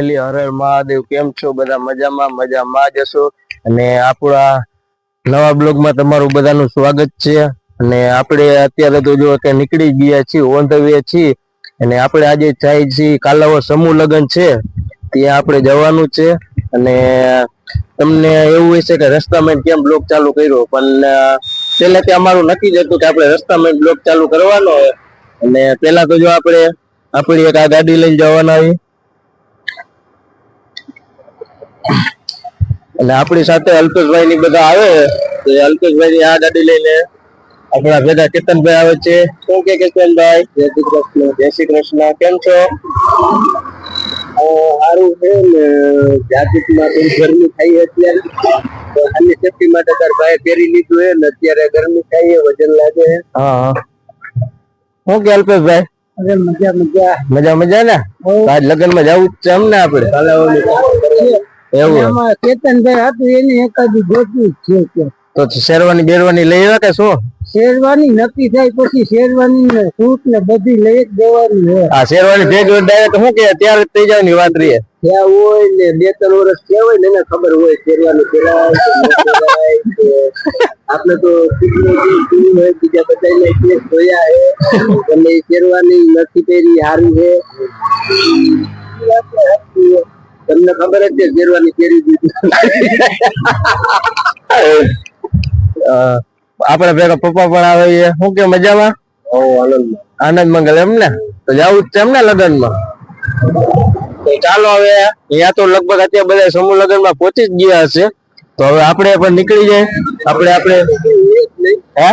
Family Har Har Mahadev, કેમ છો? બધા મજામાં મજામાં જ હશો? અને આપણા નવા બ્લોગમાં તમારું બધાનું સ્વાગત છે. અને આપણે અત્યારે તો જો કે નીકળી ગયા છીએ ઓન ધ વે છીએ. અને આપણે આજે જાય છીએ, કાલાવો સમૂહ લગ્ન છે. ત્યાં આપણે જવાનું છે. અને તમને એવું હશે કે રસ્તામાં કેમ બ્લોગ ચાલુ કર્યો? પણ પહેલા ત્યાં અમારું નક્કી જ હતું કે આપણે રસ્તામાં બ્લોગ ચાલુ કરવાનો હોય. અને પહેલા તો જો આપણે આપણી એક આ ગાડી લઈને જવાના છીએ અને આપણી સાથે અલ્પેશભાઈ ની બધા આવે તો અલ્પેશભાઈ ની આ ગાડી લઈને આપણા ભેગા કેતનભાઈ આવે છે. શું કે કેતનભાઈ? જય શ્રી કૃષ્ણ. જય શ્રી કૃષ્ણ. કેમ છો? સારું છે ને. જાગૃતમાં થોડી ગરમી થઈ અત્યારે. તો ખાલી સેફટી માટે તાર ભાઈ પહેરી લીધું ને અત્યારે ગરમી છે વજન લાગે હા શું કે અલ્પેશભાઈ? મજા મજા. મજા મજા ને? આજ લગ્નમાં જવું જ છે અમને આપડે? એવું કેતનભાઈ હતું એની ગોતવી જ છે તો શેરવાની બેરવાની લઈ આવ્યા કે શું? શેરવાની નક્કી થાય પછી શેરવાની ને સૂટ ને બધી લઈ જ દેવાની હોય. આ શેરવાની ભેગ ડાયરેક્ટ શું કે ત્યારે થઈ જાય ની વાત રહી. ત્યાં હોય ને બે ત્રણ વર્ષ થયા હોય ને એને ખબર હોય શેરવાની પેલા આપણે તો હોય બીજા બધા કેસ જોયા હે. એટલે શેરવાની નથી પહેરી સારી છે. તમને ખબર જ છે શેરવાની કેરી આપડે ભેગા પપ્પા પણ આવે છે. શું કે મજામાં? આનંદ આનંદ મંગલ એમ ને તો જવું જ છે એમ ને લગ્નમાં ચાલો હવે અહીંયા તો લગભગ અત્યારે બધા સમૂહ લગ્નમાં પહોંચી જ ગયા હશે. તો હવે આપણે પણ નીકળી જાય. આપણે આપણે હે?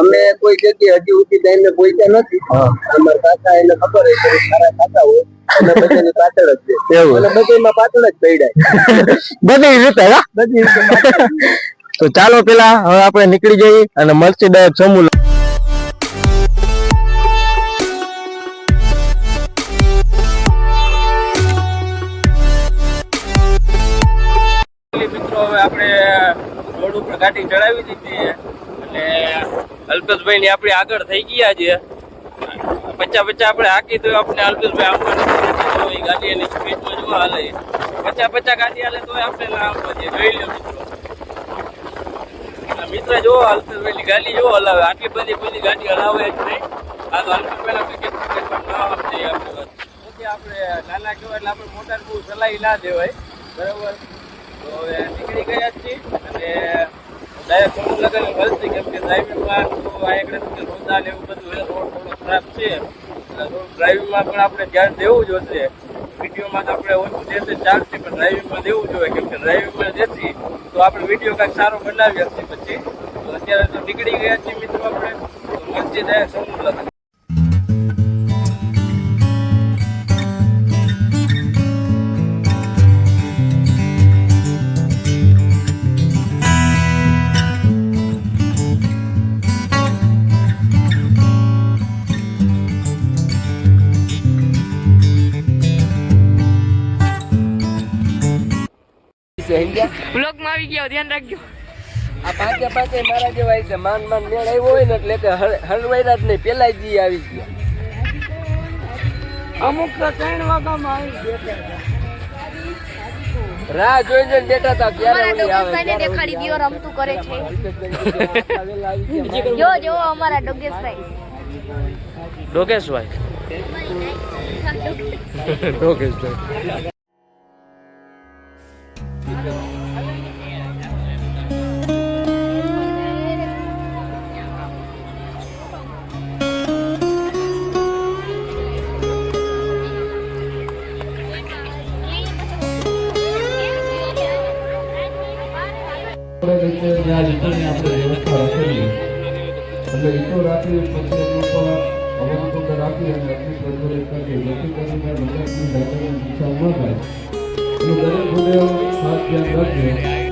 અમે કોઈ જગ્યાએ હજી ઊંચી ને પહોંચ્યા નથી. અમારા કાકા એને ખબર હોય કે સારા કાકા હોય અને બધાની પાછળ જ છે. એવું. અને બધામાં પાછળ જ પડ્યા. બધી રીતે હા બધી રીતે પાછળ. તો ચાલો પેલા હવે આપણે નીકળી જઈએ અને મળશે ડાયરેક્ટ સમૂહ મિત્રો હવે આપણે રોડ ઉપર ગાડી ચડાવી દીધી અલ્પેશભાઈ ની આપણે આગળ થઈ ગયા છે. પચા પચા આપણે હાકી તો આપણે અલ્પેશભાઈ એ ગાડી એની જોવા હાલે. પચા પચા ગાડી હાલે તો આપણે ના આવવા દે. જોઈ લો મિત્રો. મિત્ર જો અલ્પેશભાઈ ગાડી જોવો હલાવે. આટલી બધી બધી ગાડી હલાવે જ નહીં. આ તો અલ્પેશભાઈ આપણે નાના કહેવાય આપણે મોટા બહુ ચલાવી ના દેવાય. બરાબર? હવે નીકળી ગયા છીએ અને ડાયરેક્ટ થોડું લગન મળશે કેમ ડ્રાઇવિંગમાં તો આ એકડે એવું બધું રોડ થોડો ખરાબ છે. એટલે ડ્રાઇવિંગમાં પણ આપણે ધ્યાન દેવું જોશે. વિડીયોમાં તો આપણે ઓછું દેશે ચાલશે પણ ડ્રાઇવિંગમાં દેવું જોઈએ. કેમ કે ડ્રાઇવિંગમાં દેશી, તો આપણે વીડિયો કાંઈક સારો બનાવી શકીએ પછી. અત્યારે તો નીકળી ગયા છીએ મિત્રો આપણે. મસ્જિદ ડાયરેક્ટ સમૂહ લગન બ્લોગમાં આવી ગયા ધ્યાન રાખજો. આ પાંચે પાંચે મારા જેવા છે માન માન મેળ આવ્યો હોય ને એટલે કે હલ- હલવાયરા જ નહીં પેલા જી આવી ગયા. અમુક તો ત્રણ વાગ્યામાં આવી ગયા રાહ જોઈ જોઈને બેઠા હતા ઓલી આવે દેખાડી દિયો રમતું કરે છે. ગયા. જો જો અમારા ડોગેશભાઈ. ડોગેશભાઈ. ડોકેશભાઈ વ્યવસ્થા રાખેલી. એટલે ઈટો રાખી પછી ઉપર અવંતુક રાખી અને અગ્નિ પ્રજ્વલિત ન થાય. એ દરેક ગુનેઓ ખાસ ધ્યાન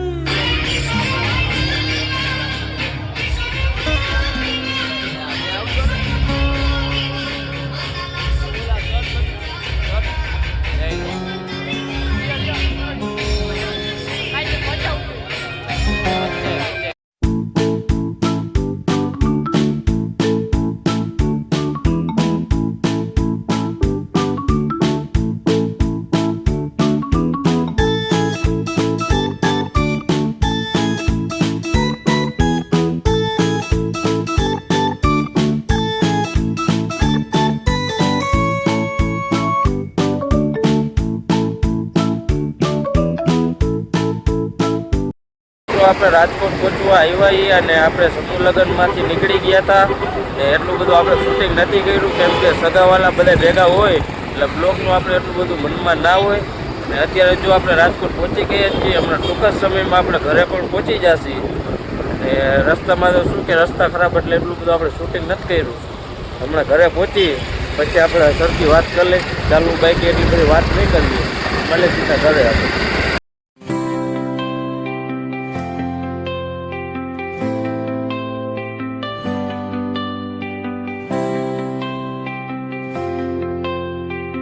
આપણે રાજકોટ પહોંચવા આવ્યા છીએ અને આપણે સમૂહ નીકળી ગયા હતા ને એટલું બધું આપણે શૂટિંગ નથી કર્યું, કેમ કે સગાવાલા બધા ભેગા હોય, એટલે બ્લોગનું આપણે એટલું બધું મનમાં ના હોય. અને અત્યારે જો આપણે રાજકોટ પહોંચી ગયા છીએ, હમણાં ટૂંક જ સમયમાં આપણે ઘરે પણ પહોંચી જશે. ને રસ્તામાં તો શું કે રસ્તા ખરાબ એટલે એટલું બધું આપણે શૂટિંગ નથી કર્યું. હમણાં ઘરે પહોંચી, પછી આપણે સરખી વાત કરી લઈએ ચાલુ બાઈક એટલી બધી વાત નહીં કરીએ મળે સીધા ઘરે આપણે.